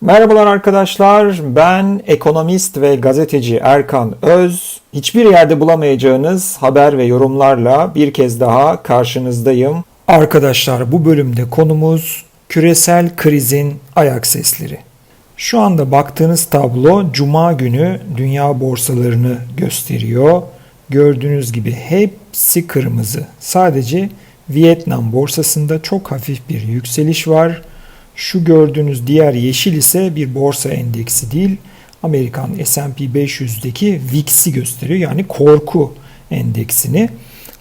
Merhabalar arkadaşlar. Ben ekonomist ve gazeteci Erkan Öz. Hiçbir yerde bulamayacağınız haber ve yorumlarla bir kez daha karşınızdayım. Arkadaşlar bu bölümde konumuz küresel krizin ayak sesleri. Şu anda baktığınız tablo cuma günü dünya borsalarını gösteriyor. Gördüğünüz gibi hepsi kırmızı. Sadece Vietnam borsasında çok hafif bir yükseliş var. Şu gördüğünüz diğer yeşil ise bir borsa endeksi değil. Amerikan S&P 500'deki VIX'i gösteriyor. Yani korku endeksini.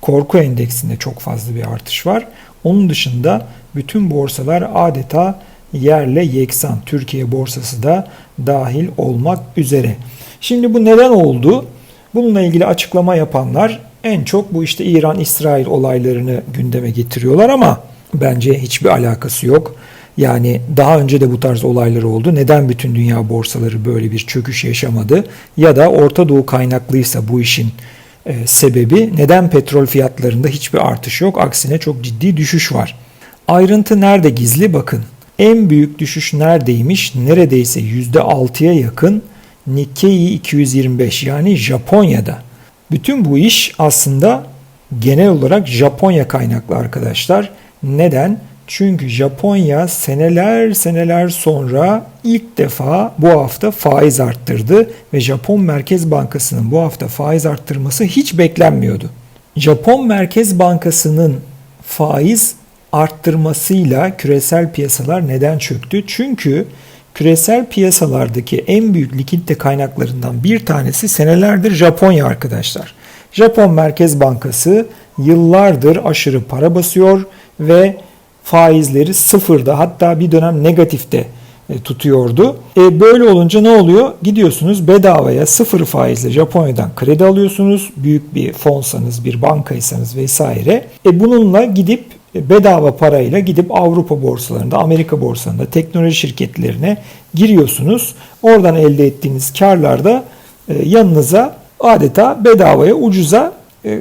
Korku endeksinde çok fazla bir artış var. Onun dışında bütün borsalar adeta yerle yeksan. Türkiye borsası da dahil olmak üzere. Şimdi bu neden oldu? Bununla ilgili açıklama yapanlar en çok bu işte İran-İsrail olaylarını gündeme getiriyorlar ama bence hiçbir alakası yok. Yani daha önce de bu tarz olaylar oldu. Neden bütün dünya borsaları böyle bir çöküş yaşamadı? Ya da Orta Doğu kaynaklıysa bu işin e, sebebi neden petrol fiyatlarında hiçbir artış yok? Aksine çok ciddi düşüş var. Ayrıntı nerede gizli? Bakın. En büyük düşüş neredeymiş? Neredeyse %6'ya yakın Nikkei 225 yani Japonya'da. Bütün bu iş aslında genel olarak Japonya kaynaklı arkadaşlar. Neden? Çünkü Japonya seneler seneler sonra ilk defa bu hafta faiz arttırdı ve Japon Merkez Bankası'nın bu hafta faiz arttırması hiç beklenmiyordu. Japon Merkez Bankası'nın faiz arttırmasıyla küresel piyasalar neden çöktü? Çünkü küresel piyasalardaki en büyük likidite kaynaklarından bir tanesi senelerdir Japonya arkadaşlar. Japon Merkez Bankası yıllardır aşırı para basıyor ve faizleri sıfırda hatta bir dönem negatifte e, tutuyordu. E, böyle olunca ne oluyor? Gidiyorsunuz bedavaya sıfır faizle Japonya'dan kredi alıyorsunuz. Büyük bir fonsanız, bir bankaysanız vesaire. E, bununla gidip e, bedava parayla gidip Avrupa borsalarında, Amerika borsalarında, teknoloji şirketlerine giriyorsunuz. Oradan elde ettiğiniz karlar da e, yanınıza adeta bedavaya, ucuza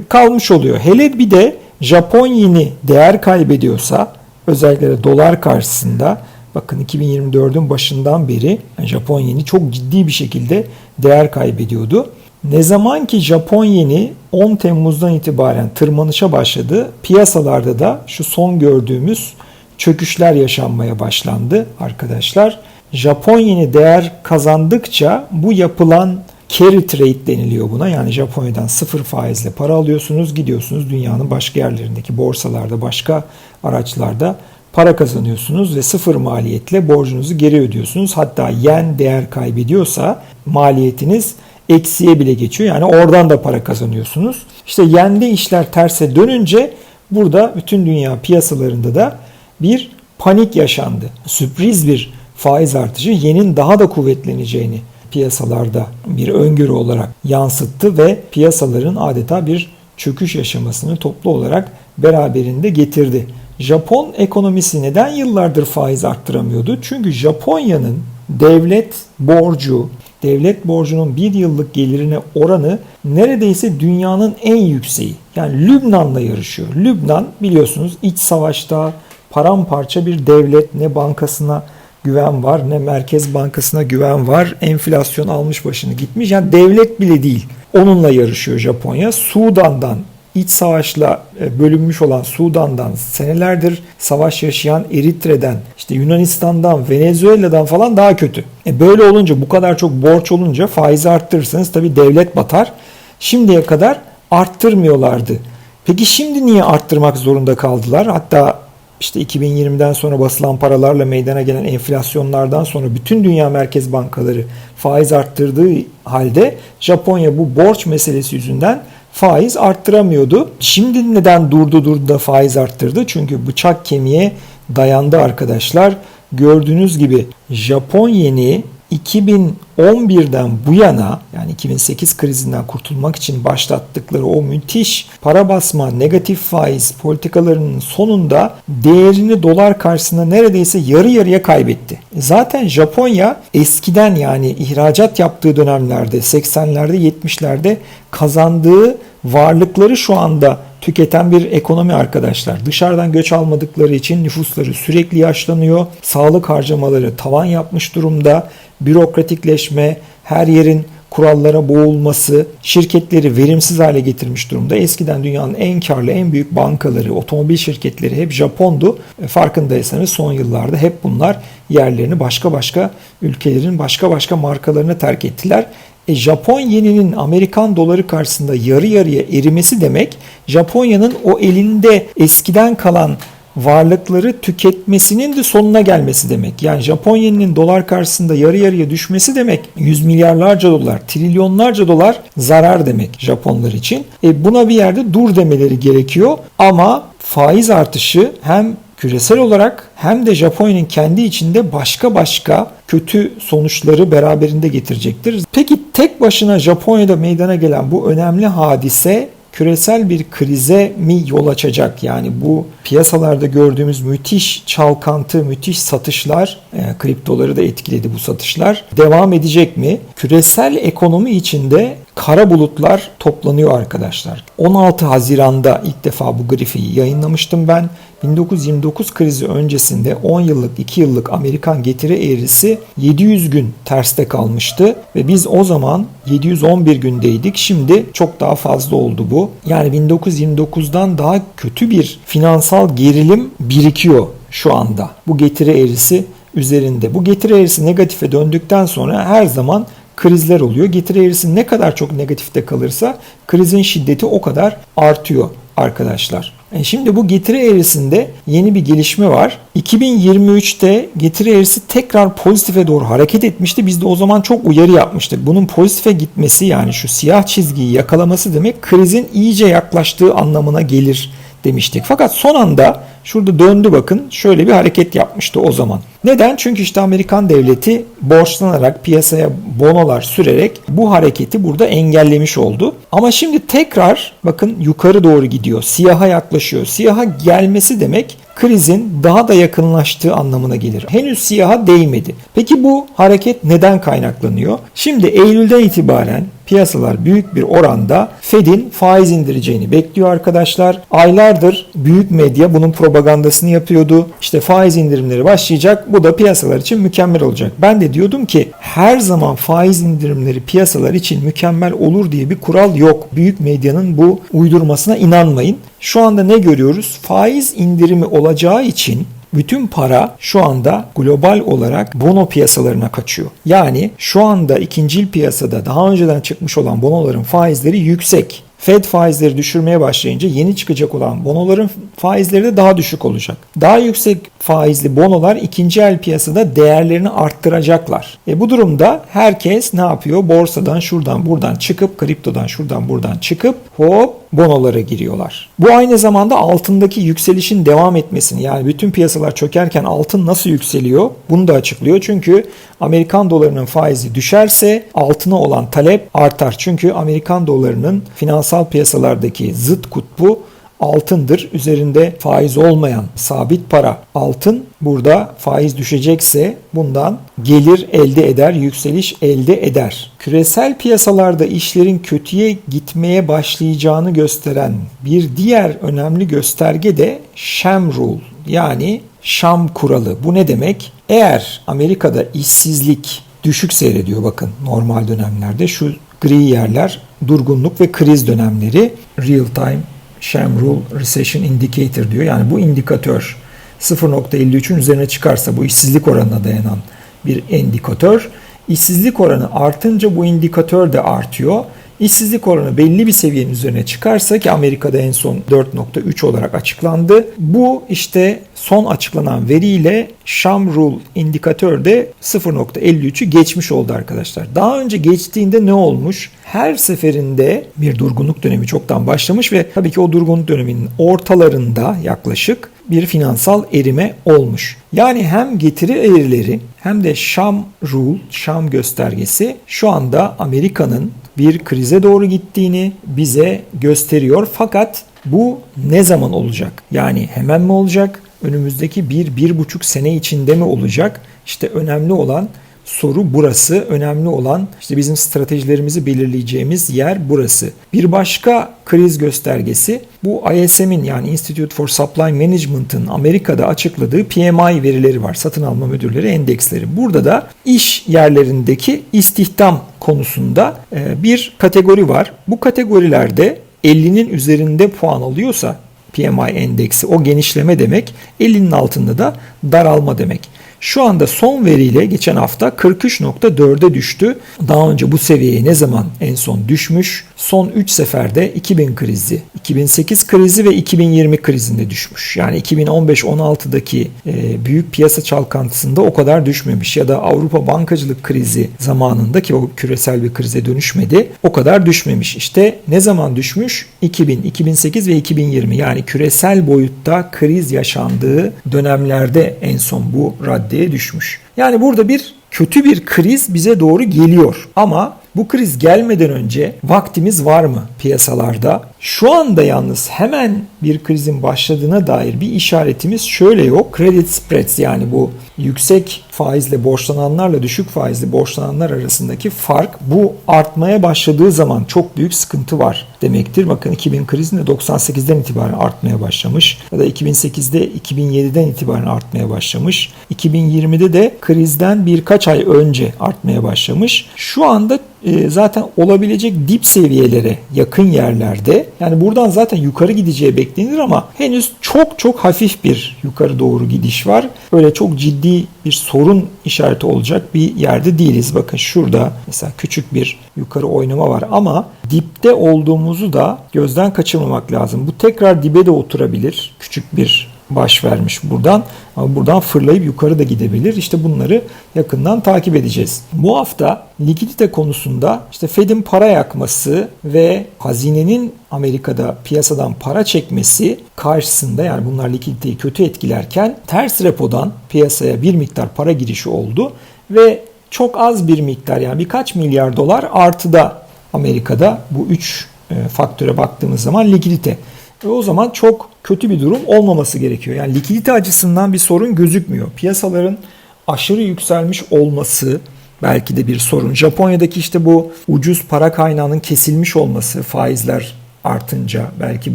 kalmış oluyor. Hele bir de Japon yeni değer kaybediyorsa özellikle dolar karşısında bakın 2024'ün başından beri Japon yeni çok ciddi bir şekilde değer kaybediyordu. Ne zaman ki Japon yeni 10 Temmuz'dan itibaren tırmanışa başladı, piyasalarda da şu son gördüğümüz çöküşler yaşanmaya başlandı arkadaşlar. Japon yeni değer kazandıkça bu yapılan carry trade deniliyor buna. Yani Japonya'dan sıfır faizle para alıyorsunuz, gidiyorsunuz dünyanın başka yerlerindeki borsalarda, başka araçlarda para kazanıyorsunuz ve sıfır maliyetle borcunuzu geri ödüyorsunuz. Hatta yen değer kaybediyorsa maliyetiniz eksiye bile geçiyor. Yani oradan da para kazanıyorsunuz. İşte yende işler terse dönünce burada bütün dünya piyasalarında da bir panik yaşandı. Sürpriz bir faiz artışı yenin daha da kuvvetleneceğini piyasalarda bir öngörü olarak yansıttı ve piyasaların adeta bir çöküş yaşamasını toplu olarak beraberinde getirdi. Japon ekonomisi neden yıllardır faiz arttıramıyordu? Çünkü Japonya'nın devlet borcu, devlet borcunun bir yıllık gelirine oranı neredeyse dünyanın en yükseği. Yani Lübnan'la yarışıyor. Lübnan biliyorsunuz iç savaşta paramparça bir devlet ne bankasına güven var ne Merkez Bankası'na güven var. Enflasyon almış başını gitmiş. Yani devlet bile değil. Onunla yarışıyor Japonya. Sudan'dan iç savaşla e, bölünmüş olan Sudan'dan, senelerdir savaş yaşayan Eritre'den, işte Yunanistan'dan, Venezuela'dan falan daha kötü. E böyle olunca, bu kadar çok borç olunca faizi arttırırsanız tabii devlet batar. Şimdiye kadar arttırmıyorlardı. Peki şimdi niye arttırmak zorunda kaldılar? Hatta işte 2020'den sonra basılan paralarla meydana gelen enflasyonlardan sonra bütün dünya merkez bankaları faiz arttırdığı halde Japonya bu borç meselesi yüzünden faiz arttıramıyordu. Şimdi neden durdu durdu da faiz arttırdı? Çünkü bıçak kemiğe dayandı arkadaşlar. Gördüğünüz gibi Japon yeni 2011'den bu yana yani 2008 krizinden kurtulmak için başlattıkları o müthiş para basma, negatif faiz politikalarının sonunda değerini dolar karşısında neredeyse yarı yarıya kaybetti. Zaten Japonya eskiden yani ihracat yaptığı dönemlerde 80'lerde 70'lerde kazandığı varlıkları şu anda tüketen bir ekonomi arkadaşlar. Dışarıdan göç almadıkları için nüfusları sürekli yaşlanıyor. Sağlık harcamaları tavan yapmış durumda. Bürokratikleşme, her yerin kurallara boğulması şirketleri verimsiz hale getirmiş durumda. Eskiden dünyanın en karlı, en büyük bankaları, otomobil şirketleri hep Japondu. E, farkındaysanız son yıllarda hep bunlar yerlerini başka başka ülkelerin başka başka markalarına terk ettiler. E, Japon yeninin Amerikan doları karşısında yarı yarıya erimesi demek Japonya'nın o elinde eskiden kalan varlıkları tüketmesinin de sonuna gelmesi demek. Yani Japon yeninin dolar karşısında yarı yarıya düşmesi demek yüz milyarlarca dolar, trilyonlarca dolar zarar demek Japonlar için. E buna bir yerde dur demeleri gerekiyor ama faiz artışı hem küresel olarak hem de Japonya'nın kendi içinde başka başka kötü sonuçları beraberinde getirecektir. Peki tek başına Japonya'da meydana gelen bu önemli hadise küresel bir krize mi yol açacak? Yani bu piyasalarda gördüğümüz müthiş çalkantı, müthiş satışlar, e, kriptoları da etkiledi bu satışlar. Devam edecek mi? Küresel ekonomi içinde kara bulutlar toplanıyor arkadaşlar. 16 Haziran'da ilk defa bu grafiği yayınlamıştım ben. 1929 krizi öncesinde 10 yıllık 2 yıllık Amerikan getiri eğrisi 700 gün terste kalmıştı ve biz o zaman 711 gündeydik. Şimdi çok daha fazla oldu bu. Yani 1929'dan daha kötü bir finansal gerilim birikiyor şu anda. Bu getiri eğrisi üzerinde. Bu getiri eğrisi negatife döndükten sonra her zaman krizler oluyor. Getiri eğrisi ne kadar çok negatifte kalırsa krizin şiddeti o kadar artıyor arkadaşlar. E şimdi bu getiri eğrisinde yeni bir gelişme var. 2023'te getiri eğrisi tekrar pozitife doğru hareket etmişti. Biz de o zaman çok uyarı yapmıştık. Bunun pozitife gitmesi yani şu siyah çizgiyi yakalaması demek krizin iyice yaklaştığı anlamına gelir demiştik. Fakat son anda şurada döndü bakın şöyle bir hareket yapmıştı o zaman. Neden? Çünkü işte Amerikan devleti borçlanarak piyasaya bonolar sürerek bu hareketi burada engellemiş oldu. Ama şimdi tekrar bakın yukarı doğru gidiyor. Siyaha yaklaşıyor. Siyaha gelmesi demek krizin daha da yakınlaştığı anlamına gelir. Henüz siyaha değmedi. Peki bu hareket neden kaynaklanıyor? Şimdi Eylül'den itibaren piyasalar büyük bir oranda Fed'in faiz indireceğini bekliyor arkadaşlar. Aylardır büyük medya bunun propagandasını yapıyordu. İşte faiz indirimleri başlayacak. Bu da piyasalar için mükemmel olacak. Ben de diyordum ki her zaman faiz indirimleri piyasalar için mükemmel olur diye bir kural yok. Büyük medyanın bu uydurmasına inanmayın. Şu anda ne görüyoruz? Faiz indirimi olacağı için bütün para şu anda global olarak bono piyasalarına kaçıyor. Yani şu anda ikincil piyasada daha önceden çıkmış olan bonoların faizleri yüksek. Fed faizleri düşürmeye başlayınca yeni çıkacak olan bonoların faizleri de daha düşük olacak. Daha yüksek faizli bonolar ikinci el piyasada değerlerini arttıracaklar. E bu durumda herkes ne yapıyor? Borsadan şuradan buradan çıkıp kriptodan şuradan buradan çıkıp hop bonolara giriyorlar. Bu aynı zamanda altındaki yükselişin devam etmesini yani bütün piyasalar çökerken altın nasıl yükseliyor bunu da açıklıyor. Çünkü Amerikan dolarının faizi düşerse altına olan talep artar. Çünkü Amerikan dolarının finansal piyasalardaki zıt kutbu altındır. Üzerinde faiz olmayan sabit para altın burada faiz düşecekse bundan gelir elde eder, yükseliş elde eder. Küresel piyasalarda işlerin kötüye gitmeye başlayacağını gösteren bir diğer önemli gösterge de Sham Rule yani Şam kuralı. Bu ne demek? Eğer Amerika'da işsizlik düşük seyrediyor bakın normal dönemlerde şu gri yerler durgunluk ve kriz dönemleri real time Sham Rule Recession Indicator diyor. Yani bu indikatör 0.53'ün üzerine çıkarsa bu işsizlik oranına dayanan bir indikatör. İşsizlik oranı artınca bu indikatör de artıyor. İşsizlik oranı belli bir seviyenin üzerine çıkarsa ki Amerika'da en son 4.3 olarak açıklandı. Bu işte son açıklanan veriyle Sham Rule indikatörde 0.53'ü geçmiş oldu arkadaşlar. Daha önce geçtiğinde ne olmuş? Her seferinde bir durgunluk dönemi çoktan başlamış ve tabii ki o durgunluk döneminin ortalarında yaklaşık bir finansal erime olmuş. Yani hem getiri eğrileri hem de Sham Rule, Sham göstergesi şu anda Amerika'nın bir krize doğru gittiğini bize gösteriyor. Fakat bu ne zaman olacak? Yani hemen mi olacak? Önümüzdeki bir, bir buçuk sene içinde mi olacak? İşte önemli olan soru burası. Önemli olan işte bizim stratejilerimizi belirleyeceğimiz yer burası. Bir başka kriz göstergesi bu ISM'in yani Institute for Supply Management'ın Amerika'da açıkladığı PMI verileri var. Satın alma müdürleri endeksleri. Burada da iş yerlerindeki istihdam konusunda e, bir kategori var. Bu kategorilerde 50'nin üzerinde puan alıyorsa PMI endeksi o genişleme demek. 50'nin altında da daralma demek. Şu anda son veriyle geçen hafta 43.4'e düştü. Daha önce bu seviyeye ne zaman en son düşmüş? Son 3 seferde 2000 krizi, 2008 krizi ve 2020 krizinde düşmüş. Yani 2015-16'daki e, büyük piyasa çalkantısında o kadar düşmemiş ya da Avrupa bankacılık krizi zamanında ki o küresel bir krize dönüşmedi o kadar düşmemiş. İşte ne zaman düşmüş? 2000, 2008 ve 2020 yani küresel boyutta kriz yaşandığı dönemlerde en son bu raddeye düşmüş. Yani burada bir kötü bir kriz bize doğru geliyor. Ama bu kriz gelmeden önce vaktimiz var mı piyasalarda? Şu anda yalnız hemen bir krizin başladığına dair bir işaretimiz şöyle yok. Credit spreads yani bu yüksek faizle borçlananlarla düşük faizli borçlananlar arasındaki fark bu artmaya başladığı zaman çok büyük sıkıntı var demektir. Bakın 2000 krizinde 98'den itibaren artmaya başlamış ya da 2008'de 2007'den itibaren artmaya başlamış. 2020'de de krizden birkaç ay önce artmaya başlamış. Şu anda e, zaten olabilecek dip seviyelere yakın yerlerde yani buradan zaten yukarı gideceği beklenir ama henüz çok çok hafif bir yukarı doğru gidiş var. Öyle çok ciddi bir sorun işareti olacak bir yerde değiliz. Bakın şurada mesela küçük bir yukarı oynama var ama dipte olduğumuzu da gözden kaçırmamak lazım. Bu tekrar dibe de oturabilir. Küçük bir baş vermiş buradan. Ama buradan fırlayıp yukarı da gidebilir. İşte bunları yakından takip edeceğiz. Bu hafta likidite konusunda işte Fed'in para yakması ve hazinenin Amerika'da piyasadan para çekmesi karşısında yani bunlar likiditeyi kötü etkilerken ters repodan piyasaya bir miktar para girişi oldu ve çok az bir miktar yani birkaç milyar dolar artıda Amerika'da bu üç e, faktöre baktığımız zaman likidite. Ve o zaman çok kötü bir durum olmaması gerekiyor. Yani likidite açısından bir sorun gözükmüyor. Piyasaların aşırı yükselmiş olması belki de bir sorun. Japonya'daki işte bu ucuz para kaynağının kesilmiş olması faizler artınca belki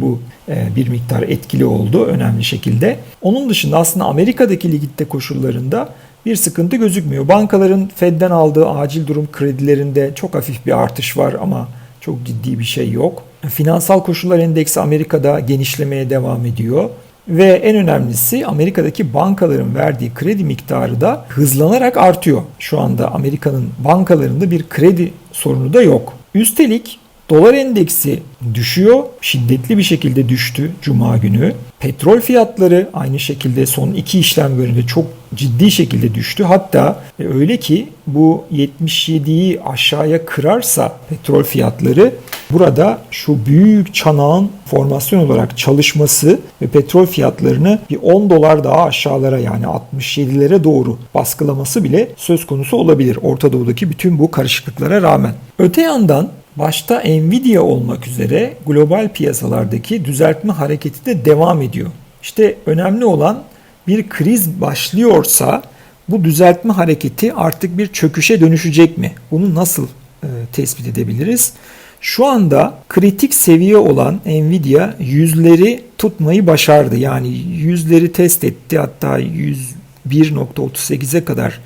bu e, bir miktar etkili oldu önemli şekilde. Onun dışında aslında Amerika'daki likidite koşullarında bir sıkıntı gözükmüyor. Bankaların Fed'den aldığı acil durum kredilerinde çok hafif bir artış var ama çok ciddi bir şey yok. Finansal koşullar endeksi Amerika'da genişlemeye devam ediyor. Ve en önemlisi Amerika'daki bankaların verdiği kredi miktarı da hızlanarak artıyor. Şu anda Amerika'nın bankalarında bir kredi sorunu da yok. Üstelik dolar endeksi düşüyor. Şiddetli bir şekilde düştü cuma günü. Petrol fiyatları aynı şekilde son iki işlem gününde çok ciddi şekilde düştü. Hatta e, öyle ki bu 77'yi aşağıya kırarsa petrol fiyatları burada şu büyük çanağın formasyon olarak çalışması ve petrol fiyatlarını bir 10 dolar daha aşağılara yani 67'lere doğru baskılaması bile söz konusu olabilir. Orta Doğu'daki bütün bu karışıklıklara rağmen. Öte yandan başta Nvidia olmak üzere global piyasalardaki düzeltme hareketi de devam ediyor. İşte önemli olan bir kriz başlıyorsa bu düzeltme hareketi artık bir çöküşe dönüşecek mi? Bunu nasıl e, tespit edebiliriz? Şu anda kritik seviye olan Nvidia yüzleri tutmayı başardı. Yani yüzleri test etti hatta 101.38'e kadar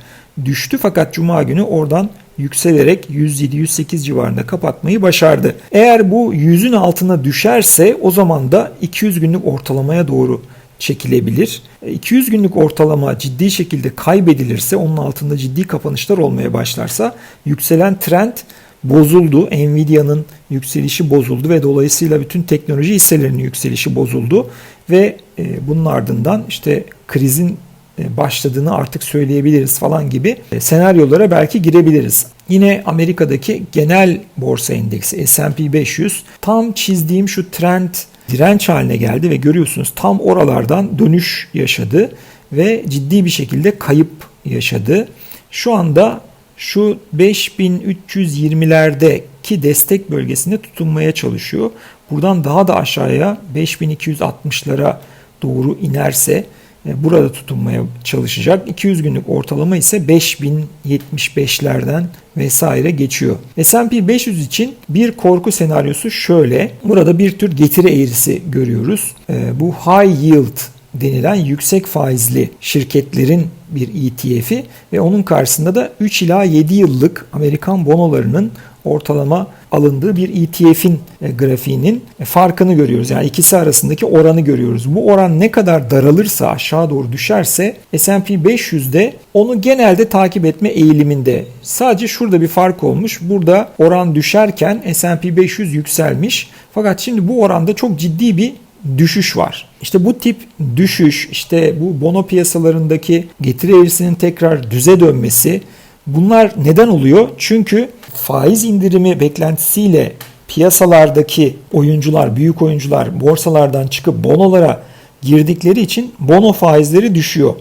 düştü fakat cuma günü oradan yükselerek 107-108 civarında kapatmayı başardı. Eğer bu yüzün altına düşerse o zaman da 200 günlük ortalamaya doğru çekilebilir. 200 günlük ortalama ciddi şekilde kaybedilirse onun altında ciddi kapanışlar olmaya başlarsa yükselen trend bozuldu. Nvidia'nın yükselişi bozuldu ve dolayısıyla bütün teknoloji hisselerinin yükselişi bozuldu ve e, bunun ardından işte krizin e, başladığını artık söyleyebiliriz falan gibi e, senaryolara belki girebiliriz. Yine Amerika'daki genel borsa endeksi S&P 500 tam çizdiğim şu trend direnç haline geldi ve görüyorsunuz tam oralardan dönüş yaşadı ve ciddi bir şekilde kayıp yaşadı. Şu anda şu 5320'lerdeki destek bölgesinde tutunmaya çalışıyor. Buradan daha da aşağıya 5260'lara doğru inerse e, burada tutunmaya çalışacak. 200 günlük ortalama ise 5075'lerden vesaire geçiyor. S&P 500 için bir korku senaryosu şöyle. Burada bir tür getiri eğrisi görüyoruz. E, bu high yield denilen yüksek faizli şirketlerin bir ETF'i ve onun karşısında da 3 ila 7 yıllık Amerikan bonolarının ortalama alındığı bir ETF'in e, grafiğinin e, farkını görüyoruz. Yani ikisi arasındaki oranı görüyoruz. Bu oran ne kadar daralırsa aşağı doğru düşerse S&P 500'de onu genelde takip etme eğiliminde. Sadece şurada bir fark olmuş. Burada oran düşerken S&P 500 yükselmiş. Fakat şimdi bu oranda çok ciddi bir düşüş var. İşte bu tip düşüş, işte bu bono piyasalarındaki getiri eğrisinin tekrar düze dönmesi bunlar neden oluyor? Çünkü faiz indirimi beklentisiyle piyasalardaki oyuncular, büyük oyuncular borsalardan çıkıp bonolara girdikleri için bono faizleri düşüyor.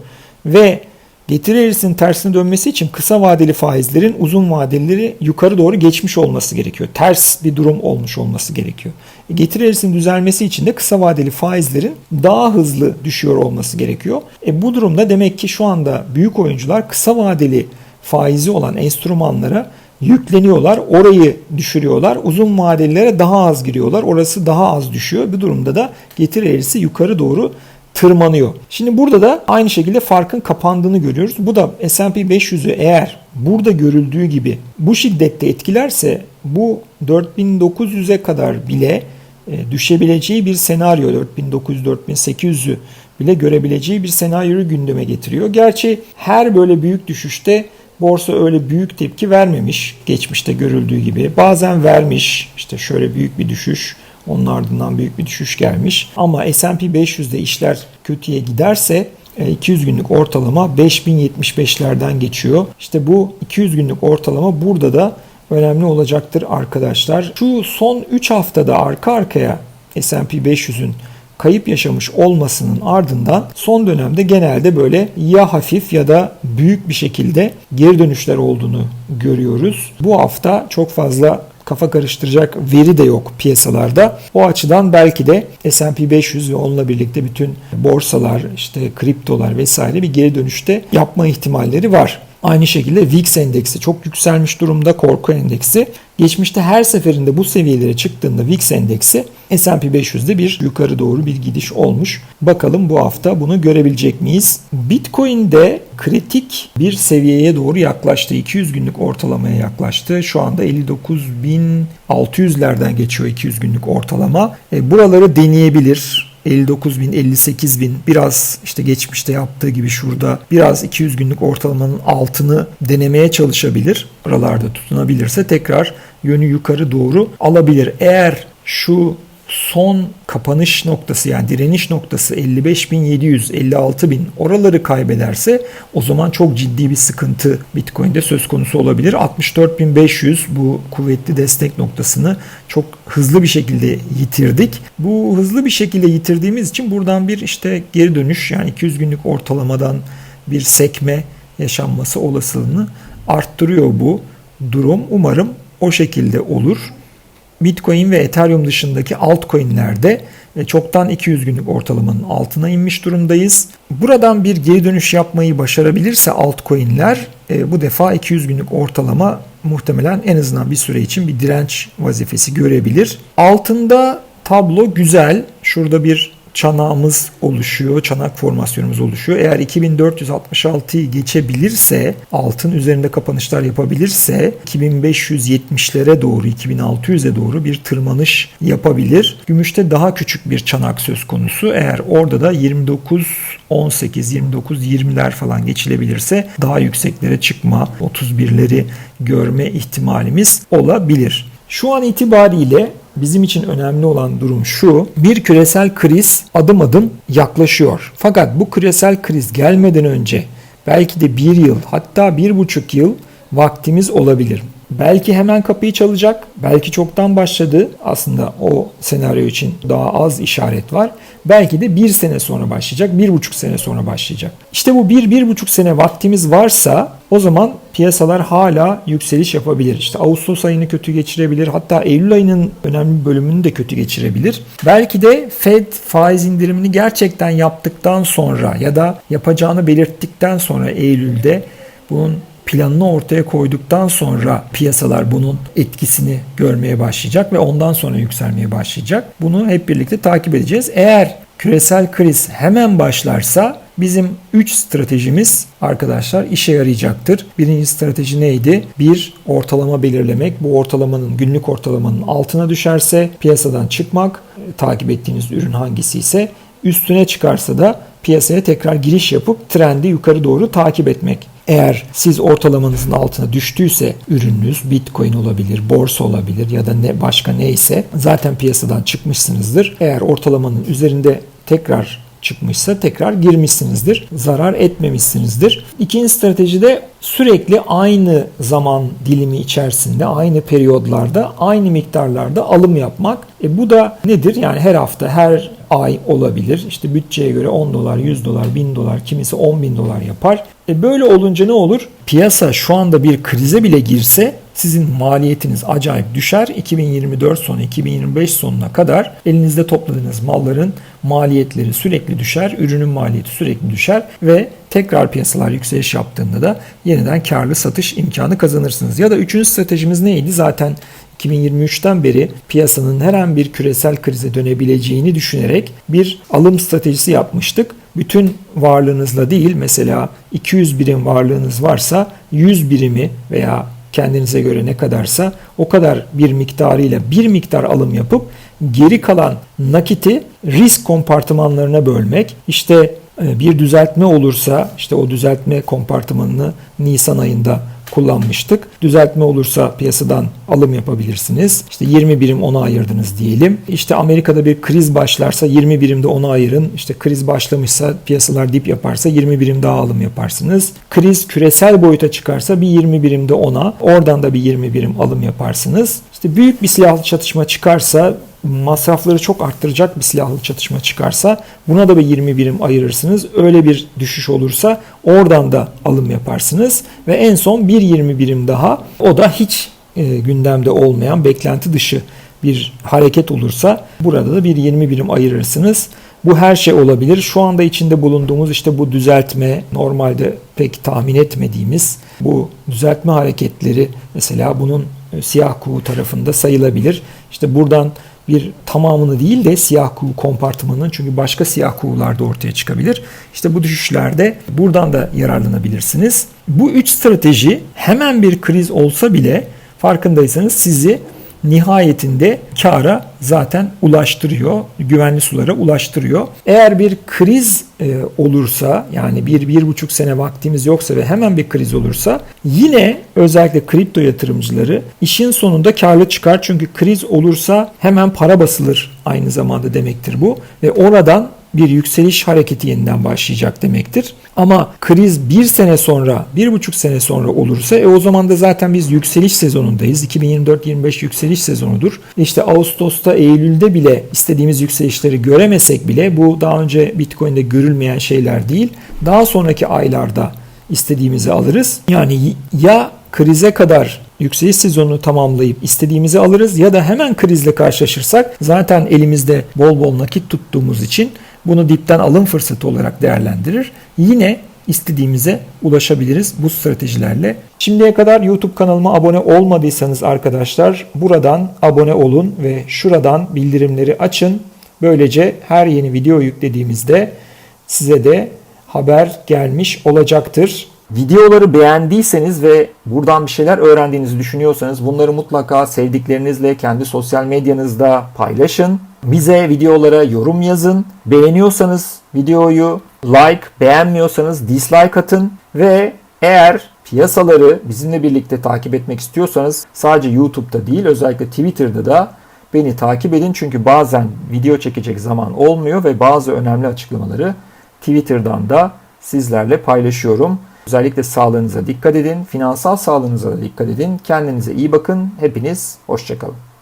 Ve getiri eğrisinin tersine dönmesi için kısa vadeli faizlerin uzun vadelileri yukarı doğru geçmiş olması gerekiyor. Ters bir durum olmuş olması gerekiyor. E, getiri eğrisinin düzelmesi için de kısa vadeli faizlerin daha hızlı düşüyor olması gerekiyor. E bu durumda demek ki şu anda büyük oyuncular kısa vadeli faizi olan enstrümanlara yükleniyorlar. Orayı düşürüyorlar. Uzun vadelilere daha az giriyorlar. Orası daha az düşüyor. Bu durumda da getiri eğrisi yukarı doğru tırmanıyor. Şimdi burada da aynı şekilde farkın kapandığını görüyoruz. Bu da S&P 500'ü eğer burada görüldüğü gibi bu şiddette etkilerse bu 4900'e kadar bile e, düşebileceği bir senaryo 4900-4800'ü bile görebileceği bir senaryoyu gündeme getiriyor. Gerçi her böyle büyük düşüşte borsa öyle büyük tepki vermemiş geçmişte görüldüğü gibi. Bazen vermiş işte şöyle büyük bir düşüş onun ardından büyük bir düşüş gelmiş. Ama S&P 500'de işler kötüye giderse 200 e, günlük ortalama 5075'lerden geçiyor. İşte bu 200 günlük ortalama burada da önemli olacaktır arkadaşlar. Şu son 3 haftada arka arkaya S&P 500'ün kayıp yaşamış olmasının ardından son dönemde genelde böyle ya hafif ya da büyük bir şekilde geri dönüşler olduğunu görüyoruz. Bu hafta çok fazla kafa karıştıracak veri de yok piyasalarda. O açıdan belki de S&P 500 ve onunla birlikte bütün borsalar, işte kriptolar vesaire bir geri dönüşte yapma ihtimalleri var. Aynı şekilde VIX endeksi çok yükselmiş durumda korku endeksi. Geçmişte her seferinde bu seviyelere çıktığında VIX endeksi S&P 500'de bir yukarı doğru bir gidiş olmuş. Bakalım bu hafta bunu görebilecek miyiz? Bitcoin'de kritik bir seviyeye doğru yaklaştı. 200 günlük ortalamaya yaklaştı. Şu anda 59.600'lerden geçiyor 200 günlük ortalama. E, buraları deneyebilir 59 bin, 58 bin biraz işte geçmişte yaptığı gibi şurada biraz 200 günlük ortalamanın altını denemeye çalışabilir. Oralarda tutunabilirse tekrar yönü yukarı doğru alabilir. Eğer şu son kapanış noktası yani direniş noktası 55.700 56.000 oraları kaybederse o zaman çok ciddi bir sıkıntı Bitcoin'de söz konusu olabilir. 64.500 bu kuvvetli destek noktasını çok hızlı bir şekilde yitirdik. Bu hızlı bir şekilde yitirdiğimiz için buradan bir işte geri dönüş yani 200 günlük ortalamadan bir sekme yaşanması olasılığını arttırıyor bu durum. Umarım o şekilde olur. Bitcoin ve Ethereum dışındaki altcoin'lerde e, çoktan 200 günlük ortalamanın altına inmiş durumdayız. Buradan bir geri dönüş yapmayı başarabilirse altcoin'ler e, bu defa 200 günlük ortalama muhtemelen en azından bir süre için bir direnç vazifesi görebilir. Altında tablo güzel. Şurada bir çanağımız oluşuyor, çanak formasyonumuz oluşuyor. Eğer 2466'yı geçebilirse, altın üzerinde kapanışlar yapabilirse 2570'lere doğru, 2600'e doğru bir tırmanış yapabilir. Gümüşte daha küçük bir çanak söz konusu. Eğer orada da 29 18, 29, 20'ler falan geçilebilirse daha yükseklere çıkma, 31'leri görme ihtimalimiz olabilir. Şu an itibariyle bizim için önemli olan durum şu. Bir küresel kriz adım adım yaklaşıyor. Fakat bu küresel kriz gelmeden önce belki de bir yıl hatta bir buçuk yıl vaktimiz olabilir. Belki hemen kapıyı çalacak, belki çoktan başladı. Aslında o senaryo için daha az işaret var. Belki de bir sene sonra başlayacak, bir buçuk sene sonra başlayacak. İşte bu bir, bir buçuk sene vaktimiz varsa o zaman piyasalar hala yükseliş yapabilir. İşte Ağustos ayını kötü geçirebilir. Hatta Eylül ayının önemli bölümünü de kötü geçirebilir. Belki de Fed faiz indirimini gerçekten yaptıktan sonra ya da yapacağını belirttikten sonra Eylül'de bunun planını ortaya koyduktan sonra piyasalar bunun etkisini görmeye başlayacak ve ondan sonra yükselmeye başlayacak. Bunu hep birlikte takip edeceğiz. Eğer küresel kriz hemen başlarsa bizim 3 stratejimiz arkadaşlar işe yarayacaktır. Birinci strateji neydi? Bir ortalama belirlemek. Bu ortalamanın günlük ortalamanın altına düşerse piyasadan çıkmak. Takip ettiğiniz ürün hangisi ise üstüne çıkarsa da piyasaya tekrar giriş yapıp trendi yukarı doğru takip etmek. Eğer siz ortalamanızın altına düştüyse ürününüz Bitcoin olabilir, borsa olabilir ya da ne başka neyse zaten piyasadan çıkmışsınızdır. Eğer ortalamanın üzerinde tekrar çıkmışsa tekrar girmişsinizdir. Zarar etmemişsinizdir. İkinci strateji de sürekli aynı zaman dilimi içerisinde, aynı periyodlarda, aynı miktarlarda alım yapmak. E bu da nedir? Yani her hafta, her ay olabilir. İşte bütçeye göre 10 dolar, 100 dolar, 1000 dolar, kimisi 10 bin dolar yapar. E böyle olunca ne olur? Piyasa şu anda bir krize bile girse sizin maliyetiniz acayip düşer. 2024 sonu 2025 sonuna kadar elinizde topladığınız malların maliyetleri sürekli düşer. Ürünün maliyeti sürekli düşer ve tekrar piyasalar yükseliş yaptığında da yeniden karlı satış imkanı kazanırsınız. Ya da üçüncü stratejimiz neydi? Zaten 2023'ten beri piyasanın her an bir küresel krize dönebileceğini düşünerek bir alım stratejisi yapmıştık. Bütün varlığınızla değil mesela 200 birim varlığınız varsa 100 birimi veya kendinize göre ne kadarsa o kadar bir miktarıyla bir miktar alım yapıp geri kalan nakiti risk kompartımanlarına bölmek. İşte e, bir düzeltme olursa işte o düzeltme kompartımanını Nisan ayında kullanmıştık. Düzeltme olursa piyasadan alım yapabilirsiniz. İşte 20 birim ona ayırdınız diyelim. İşte Amerika'da bir kriz başlarsa 20 birim de ona ayırın. İşte kriz başlamışsa piyasalar dip yaparsa 20 birim daha alım yaparsınız. Kriz küresel boyuta çıkarsa bir 20 birim de ona. Oradan da bir 20 birim alım yaparsınız. İşte büyük bir silahlı çatışma çıkarsa masrafları çok arttıracak bir silahlı çatışma çıkarsa buna da bir 20 birim ayırırsınız. Öyle bir düşüş olursa oradan da alım yaparsınız ve en son bir 20 birim daha o da hiç e, gündemde olmayan beklenti dışı bir hareket olursa burada da bir 20 birim ayırırsınız. Bu her şey olabilir. Şu anda içinde bulunduğumuz işte bu düzeltme normalde pek tahmin etmediğimiz bu düzeltme hareketleri mesela bunun e, siyah kuğu tarafında sayılabilir. İşte buradan bir tamamını değil de siyah kuğu kompartımanının çünkü başka siyah kuğular da ortaya çıkabilir. İşte bu düşüşlerde buradan da yararlanabilirsiniz. Bu üç strateji hemen bir kriz olsa bile farkındaysanız sizi nihayetinde kara zaten ulaştırıyor, güvenli sulara ulaştırıyor. Eğer bir kriz e, olursa yani bir, bir buçuk sene vaktimiz yoksa ve hemen bir kriz olursa yine özellikle kripto yatırımcıları işin sonunda karlı çıkar. Çünkü kriz olursa hemen para basılır aynı zamanda demektir bu ve oradan bir yükseliş hareketi yeniden başlayacak demektir. Ama kriz bir sene sonra, bir buçuk sene sonra olursa e o zaman da zaten biz yükseliş sezonundayız. 2024-25 yükseliş sezonudur. İşte Ağustos'ta, Eylül'de bile istediğimiz yükselişleri göremesek bile bu daha önce Bitcoin'de görülmeyen şeyler değil. Daha sonraki aylarda istediğimizi alırız. Yani ya krize kadar yükseliş sezonunu tamamlayıp istediğimizi alırız ya da hemen krizle karşılaşırsak zaten elimizde bol bol nakit tuttuğumuz için bunu dipten alım fırsatı olarak değerlendirir. Yine istediğimize ulaşabiliriz bu stratejilerle. Şimdiye kadar YouTube kanalıma abone olmadıysanız arkadaşlar buradan abone olun ve şuradan bildirimleri açın. Böylece her yeni video yüklediğimizde size de haber gelmiş olacaktır. Videoları beğendiyseniz ve buradan bir şeyler öğrendiğinizi düşünüyorsanız bunları mutlaka sevdiklerinizle kendi sosyal medyanızda paylaşın. Bize videolara yorum yazın. Beğeniyorsanız videoyu like, beğenmiyorsanız dislike atın ve eğer piyasaları bizimle birlikte takip etmek istiyorsanız sadece YouTube'da değil özellikle Twitter'da da beni takip edin. Çünkü bazen video çekecek zaman olmuyor ve bazı önemli açıklamaları Twitter'dan da sizlerle paylaşıyorum. Özellikle sağlığınıza dikkat edin, finansal sağlığınıza da dikkat edin. Kendinize iyi bakın. Hepiniz hoşçakalın.